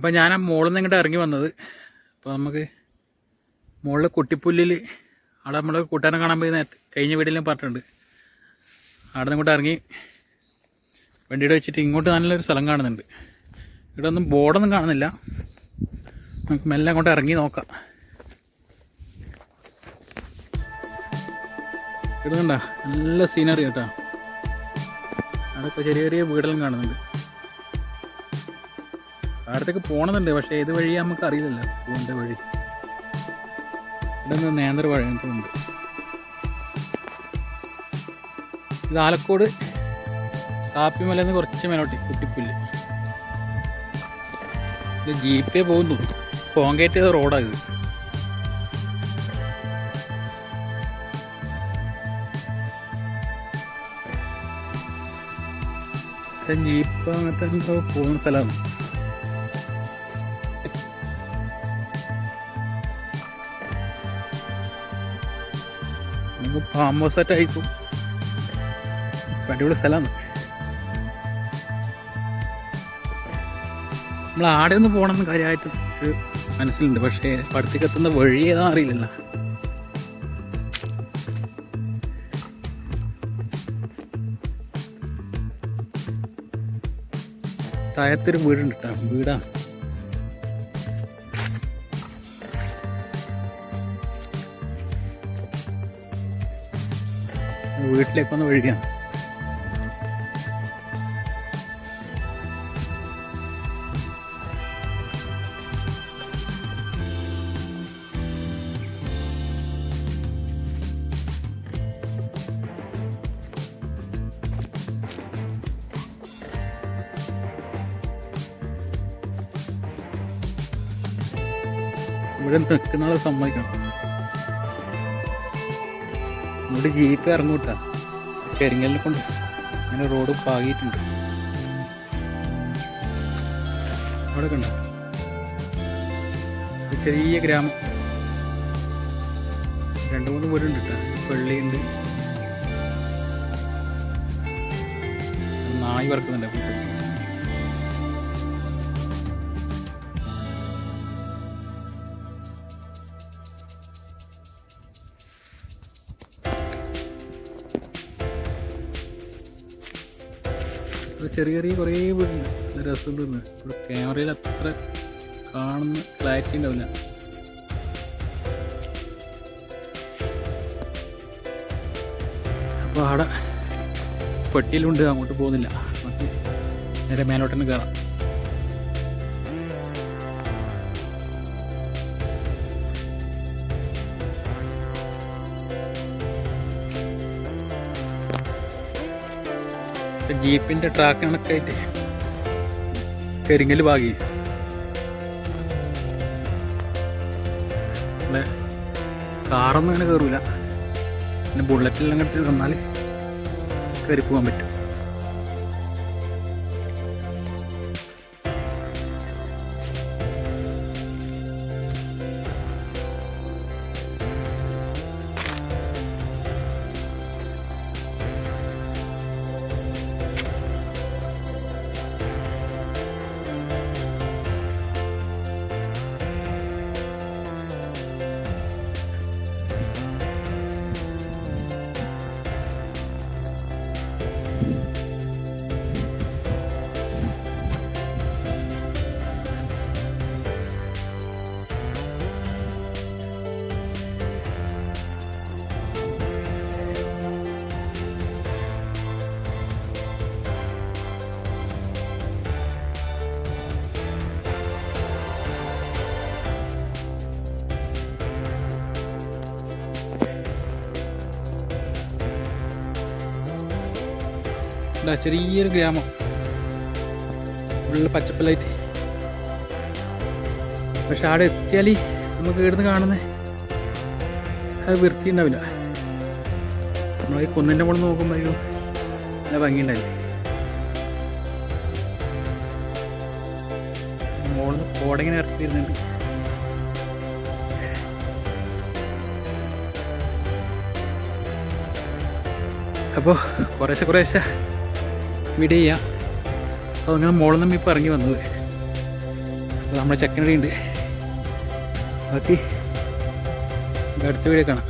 അപ്പം ഞാൻ ആ മുകളിൽ നിന്ന് ഇങ്ങോട്ട് ഇറങ്ങി വന്നത്. അപ്പോൾ നമുക്ക് മുകളിൽ കുട്ടിപ്പുല്ലിൽ അവിടെ നമ്മൾ കൂട്ടാനെ കാണാൻ പോയി നേരത്തെ. കഴിഞ്ഞ വീട്ടിലും പറഞ്ഞിട്ടുണ്ട്. അവിടെ നിന്ന് ഇങ്ങോട്ട് ഇറങ്ങി വണ്ടിയുടെ വെച്ചിട്ട് ഇങ്ങോട്ട് നല്ലൊരു സ്ഥലം കാണുന്നുണ്ട്. ഇവിടെ ഒന്നും ബോർഡൊന്നും കാണുന്നില്ല. നമുക്ക് മെല്ലെ അങ്ങോട്ട് ഇറങ്ങി നോക്കാം. ഇവിടെ കണ്ട? നല്ല സീനറി കേട്ടോ. അതൊക്കെ ചെറിയ ചെറിയ വീടെല്ലാം കാണുന്നുണ്ട്. അടുത്തേക്ക് പോകണമെന്നുണ്ട് പക്ഷേ ഏത് വഴി നമുക്ക് അറിയില്ലല്ലോ പോകേണ്ട വഴി. ഇവിടെ നേന്ത്ര വഴി ഉണ്ട് ഇത് ആലക്കോട് കാപ്പിമലയിൽ നിന്ന് കുറച്ച് മേലോട്ട് കുട്ടിപ്പുല്ല്. ഇത് ജീപ്പേ പോകുന്നു. കോൺക്രീറ്റ് ചെയ്ത റോഡാണ് ഇത്. ജീപ്പ് അങ്ങനത്തെ പോകുന്ന സ്ഥലമാണ്. നമുക്ക് ഫാം ഹൗസ് സെറ്റ് ആയിപ്പോ അടിപൊളി സ്ഥലമാണ്. നമ്മൾ ആടെ ഒന്ന് പോകണമെന്ന് കാര്യമായിട്ട് മനസ്സിലുണ്ട്. പക്ഷേ പടത്തേക്ക് എത്തുന്ന വഴി ഏതാ അറിയില്ലല്ലോ. താഴത്തൊരു വീടുണ്ട് കേട്ടോ വീടാ. വീട്ടിലേക്കൊന്ന് വഴിയാണ് ഇവിടെ നിൽക്കുന്ന സമ്മതിക്കണം. ഇവിടെ ജീപ്പ് ഇറങ്ങൂട്ടാ കരിങ്ങലിനെ കൊണ്ട് അങ്ങനെ റോഡ് പാകിയിട്ടുണ്ട്. അവിടെ കണ്ടോ ചെറിയ ഗ്രാമം. രണ്ട് മൂന്ന് വീടുണ്ട് കേട്ടോ. പള്ളിയുണ്ട്. നായി വറക്കുന്നുണ്ട്. ചെറിയ ചെറിയ കുറേ വീടുണ്ട്. നല്ല രസമുണ്ട് ഇവിടെ ക്യാമറയിൽ അത്ര കാണുന്ന ക്ലാരിറ്റി ഉണ്ടാവില്ല. അപ്പോൾ അവിടെ പെട്ടിയിലുണ്ട്. അങ്ങോട്ട് പോകുന്നില്ല. നേരെ മേലോട്ടന്നെ കയറാം ജീപ്പിന്റെ ട്രാക്ക് കണക്കായിട്ട് കരിങ്ങൽ ഭാഗി അല്ലേ? കാറൊന്നും അങ്ങനെ കയറൂല പിന്നെ ബുള്ളറ്റിൽ അങ്ങോട്ട് വന്നാൽ കയറി പോകാൻ പറ്റും. ഇതാ ചെറിയൊരു ഗ്രാമം. ഉള്ള പച്ചപ്പലായിട്ട് പക്ഷെ അവിടെ എത്തിയാൽ നമുക്ക് ഇവിടുന്ന് കാണുന്ന അത് വൃത്തി ഉണ്ടാവില്ല നമ്മൾ ഈ കുന്നിന്റെ മുകളിൽ നോക്കുമ്പോൾ നല്ല ഭംഗിയുണ്ടാവില്ലേ മുകളിൽ കോടങ്ങനെ ഇറക്കിയിരുന്നുണ്ട്. അപ്പോൾ കുറേശ്ശെ കുറേശ്ശെ വീഡിയോ ചെയ്യാം. അപ്പോൾ അങ്ങനെ മോളിൽ നിന്ന് ഇപ്പോൾ ഇറങ്ങി വന്നത്. അപ്പോൾ നമ്മുടെ ചെക്കനടി ഉണ്ട് ബാക്കി അടുത്ത വീഡിയോ കാണാം.